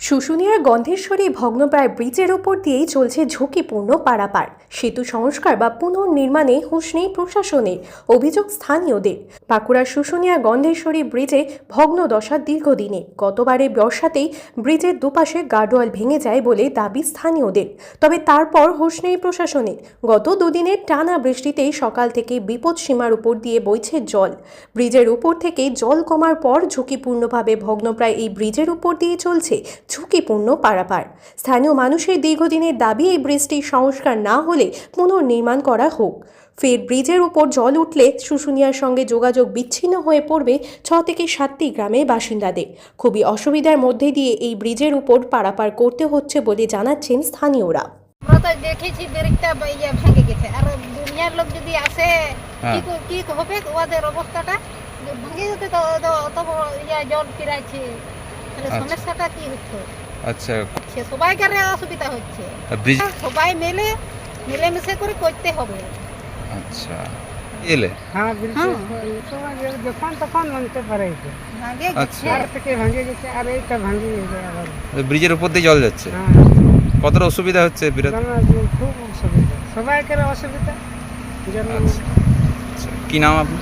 শুশুনিয়ার গন্ধেশ্বরী ভগ্নপ্রায় ব্রিজের ওপর দিয়েই চলছে ঝুঁকিপূর্ণ পারাপার। সেতু সংস্কার বা পুনর্নির্মাণে হুঁশ নেই প্রশাসনের, অভিযোগ স্থানীয়দের। বাঁকুড়ার শুশুনিয়া গন্ধেশ্বরী ব্রিজে ভগ্ন দশা দীর্ঘদিনে। গতবারে বর্ষাতেই ব্রিজের দুপাশে গার্ডওয়াল ভেঙে যায় বলে দাবি স্থানীয়দের। তবে তারপর হুঁশ নেই প্রশাসনের। গত দুদিনের টানা বৃষ্টিতেই সকাল থেকে বিপদ সীমার উপর দিয়ে বইছে জল। ব্রিজের উপর থেকে জল কমার পর ঝুঁকিপূর্ণভাবে ভগ্নপ্রায় এই ব্রিজের উপর দিয়ে চলছে ঝুঁকিপূর্ণ পারাপার। স্থানীয় মানুষের দীর্ঘদিনের দাবি এই ব্রিজটির সংস্কার না হলে পুনর্নির্মাণ করা হোক। ফের ব্রিজের উপর জল উঠলে শুশুনিয়ার সঙ্গে যোগাযোগ বিচ্ছিন্ন হয়ে পড়বে ছ থেকে সাতটি গ্রামের বাসিন্দাদের। খুবই অসুবিধার মধ্যে দিয়ে এই ব্রিজের উপর পারাপার করতে হচ্ছে বলে জানাচ্ছেন স্থানীয়রা। আমরা তো দেখেছি ব্রেকটা ইয়ে ভেঙে গেছে। আর দুনিয়ার লোক যদি আসে। কি কি হবে? ওদের অবস্থাটা ভেঙে যেতে তো তো অত ইয়ে জল ফিরাইছে। তাহলে। সমস্যাটা কি হচ্ছে? আচ্ছা। সে সবাইকার অসুবিধা হচ্ছে। সবাই মিলে মিলেমিশে করে করতে হবে। আচ্ছা। এলে? হ্যাঁ বিলকুল যখন তখন ভাঙতে পারে। আচ্ছা। আর থেকে ভাঙে গেছে আর এইটা ভাঙে গেছে আবার। ব্রিজের উপর দিয়ে জল যাচ্ছে? হ্যাঁ। কতটা অসুবিধা হচ্ছে বিরাট খুব অসুবিধা। সবাইকার অসুবিধা। আচ্ছা আচ্ছা। কি নাম আপনি